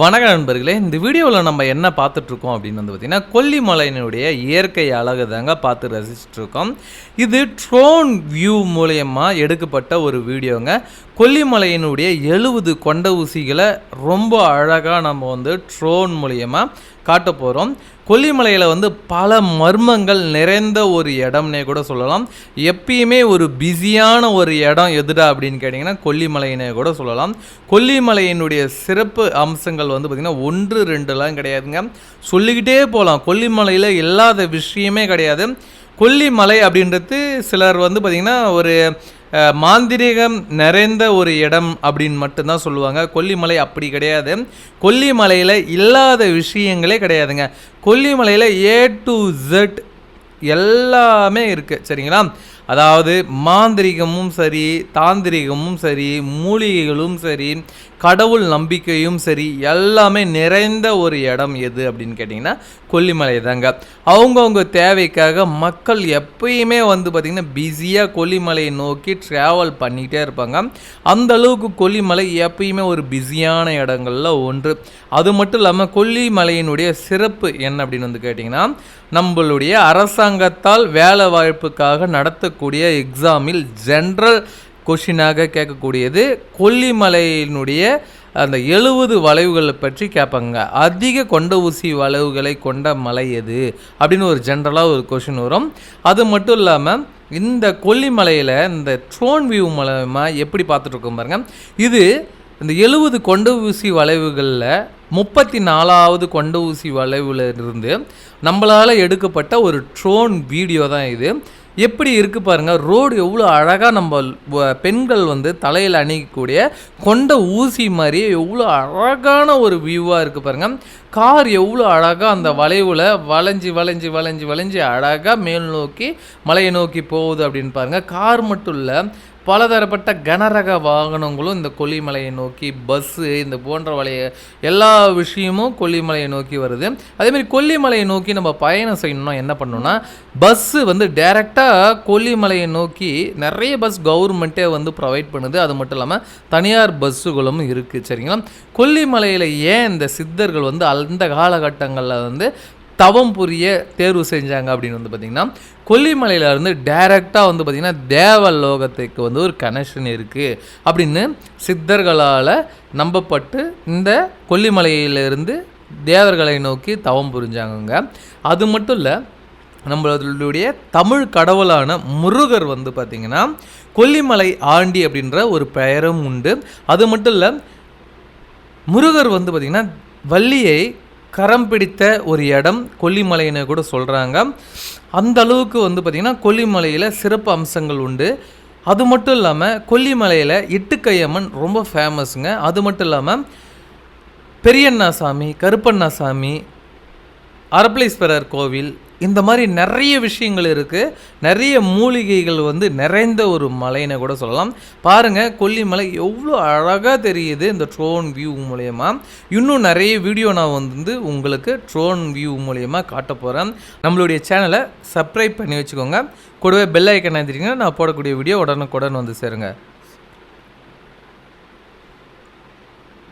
வணக்க நண்பர்களே இந்த வீடியோவில் நம்ம என்ன பார்த்துட்ருக்கோம் அப்படின்னு வந்து பார்த்திங்கன்னா கொல்லிமலையினுடைய இயற்கை அழகு தாங்க பார்த்து ரசிச்சிட்ருக்கோம். இது ட்ரோன் வியூ மூலயமா எடுக்கப்பட்ட ஒரு வீடியோங்க. கொல்லிமலையினுடைய எழுபது கொண்ட ஊசிகளை ரொம்ப அழகாக நம்ம வந்து ட்ரோன் மூலயமா காட்ட போகிறோம் கொல்லிமலையில் வந்து பல மர்மங்கள் நிறைந்த ஒரு இடம்னே கூட சொல்லலாம். எப்பயுமே ஒரு பிஸியான ஒரு இடம் எதுடா அப்படின்னு கேட்டிங்கன்னா கொல்லிமலையினே கூட சொல்லலாம். கொல்லிமலையினுடைய சிறப்பு அம்சங்கள் வந்து பார்த்திங்கன்னா ஒன்று ரெண்டுலாம் கிடையாதுங்க. சொல்லிக்கிட்டே போகலாம் கொல்லிமலையில் இல்லாத விஷயமே கிடையாது. கொல்லிமலை அப்படின்றது சிலர் வந்து பார்த்திங்கன்னா ஒரு மாந்திரீகம் நிறைந்த ஒரு இடம் அப்படின்னு மட்டும்தான் சொல்லுவாங்க. கொல்லிமலை அப்படி கிடையாது. கொல்லிமலையில் இல்லாத விஷயங்களே கிடையாதுங்க. கொல்லிமலையில் ஏ டு ஜெட் எல்லாமே இருக்குது சரிங்களா? அதாவது மாந்திரிகமும் சரி தாந்திரிகமும் சரி மூலிகைகளும் சரி கடவுள் நம்பிக்கையும் சரி எல்லாமே நிறைந்த ஒரு இடம் எது அப்படின்னு கேட்டிங்கன்னா கொல்லிமலை தாங்க அவங்கவுங்க தேவைக்காக மக்கள் எப்பயுமே வந்து பார்த்திங்கன்னா பிஸியாக கொல்லிமலையை நோக்கி ட்ராவல் பண்ணிகிட்டே இருப்பாங்க. அந்த அளவுக்கு கொல்லிமலை எப்பயுமே ஒரு பிஸியான இடங்கள்ல ஒன்று. அது மட்டும் இல்லாமல் கொல்லிமலையினுடைய சிறப்பு என்ன அப்படின்னு வந்து கேட்டிங்கன்னா நம்மளுடைய அரசாங்கத்தால் வேலை வாய்ப்புக்காக நடத்தக்கூடிய எக்ஸாமில் ஜென்ரல் கொஷினாக கேட்கக்கூடியது கொல்லிமலையினுடைய அந்த எழுபது வளைவுகளை பற்றி கேட்பாங்க. அதிக கொண்ட ஊசி வளைவுகளை கொண்ட மலை எது? அப்படின்னு ஒரு ஜென்ரலாக ஒரு கொஷின் வரும். அது மட்டும் இல்லாமல் இந்த கொல்லிமலையில் இந்த ட்ரோன் வியூ மூலமா எப்படி பார்த்துட்ருக்கோம் பாருங்க. இது இந்த எழுபது கொண்ட ஊசி வளைவுகளில் முப்பத்தி நாலாவது கொண்ட ஊசி வளைவில் இருந்து நம்மளால் எடுக்கப்பட்ட ஒரு ட்ரோன் வீடியோ தான் இது. எப்படி இருக்குது பாருங்கள் ரோடு எவ்வளோ அழகாக நம்ம வ- பெண்கள் வந்து தலையில் அணிக்கக்கூடிய கொண்ட ஊசி மாதிரியே எவ்வளோ அழகான ஒரு வியூவாக இருக்குது பாருங்கள் கார் எவ்வளோ அழகாக அந்த வளைவில் வளைஞ்சி வளைஞ்சி வளைஞ்சி வளைஞ்சி அழகாக மேல் நோக்கி மலையை நோக்கி போகுது அப்படின்னு பாருங்கள் கார் மட்டும் இல்லை பலதரப்பட்ட கனரக வாகனங்களும் இந்த கொல்லிமலையை நோக்கி பஸ்ஸு இந்த போன்ற வலைய எல்லா விஷயமும் கொல்லிமலையை நோக்கி வருது. அதேமாதிரி கொல்லிமலையை நோக்கி நம்ம பயணம் செய்யணும்னா என்ன பண்ணணும்னா பஸ்ஸு வந்து டைரெக்டாக கொல்லிமலையை நோக்கி நிறைய பஸ் கவர்மெண்ட்டே வந்து ப்ரொவைட் பண்ணுது. அது மட்டும் இல்லாமல் தனியார் பஸ்ஸுகளும் இருக்குது சரிங்களா? கொல்லிமலையில் ஏன் இந்த சித்தர்கள் வந்து அந்த காலகட்டங்களில் வந்து தவம் புரிய தேர்வு செஞ்சாங்க அப்படின்னு வந்து பார்த்திங்கன்னா கொல்லிமலையிலேருந்து டைரெக்டாக வந்து பார்த்திங்கன்னா தேவலோகத்துக்கு வந்து ஒரு கனெக்ஷன் இருக்குது அப்படின்னு சித்தர்களால் நம்பப்பட்டு இந்த கொல்லிமலையிலேருந்து தேவர்களை நோக்கி தவம் புரிஞ்சாங்கங்க. அது மட்டும் இல்லை நம்மளுடைய தமிழ் கடவுளான முருகர் வந்து பார்த்திங்கன்னா கொல்லிமலை ஆண்டி அப்படின்ற ஒரு பெயரும் உண்டு. அது மட்டும் இல்லை முருகர் வந்து பார்த்திங்கன்னா வள்ளியை கரம் பிடித்த ஒரு இடம் கொல்லிமலைன்னு கூட சொல்கிறாங்க அந்த அளவுக்கு வந்து பார்த்திங்கன்னா கொல்லிமலையில் சிறப்பு அம்சங்கள் உண்டு. அது மட்டும் இல்லாமல் கொல்லிமலையில் இட்டுக்கையம்மன் ரொம்ப ஃபேமஸுங்க அது மட்டும் இல்லாமல் பெரியண்ணா சாமி கருப்பண்ணா சாமி அரப்பளீஸ்வரர் கோவில் இந்த மாதிரி நிறைய விஷயங்கள் இருக்குது நிறைய மூலிகைகள் வந்து நிறைந்த ஒரு மலைன்னு கூட சொல்லலாம். பாருங்கள் கொல்லிமலை எவ்வளோ அழகாக தெரியுது இந்த ட்ரோன் வியூ மூலயமா. இன்னும் நிறைய வீடியோ நான் வந்து உங்களுக்கு ட்ரோன் வியூ மூலயமா காட்ட போகிறேன் நம்மளுடைய சேனலை சப்ஸ்கிரைப் பண்ணி வச்சுக்கோங்க. கூடவே பெல் ஐக்கன் எழுந்திரிங்க நான் போடக்கூடிய வீடியோ உடனுக்குடன் வந்து சேருங்க.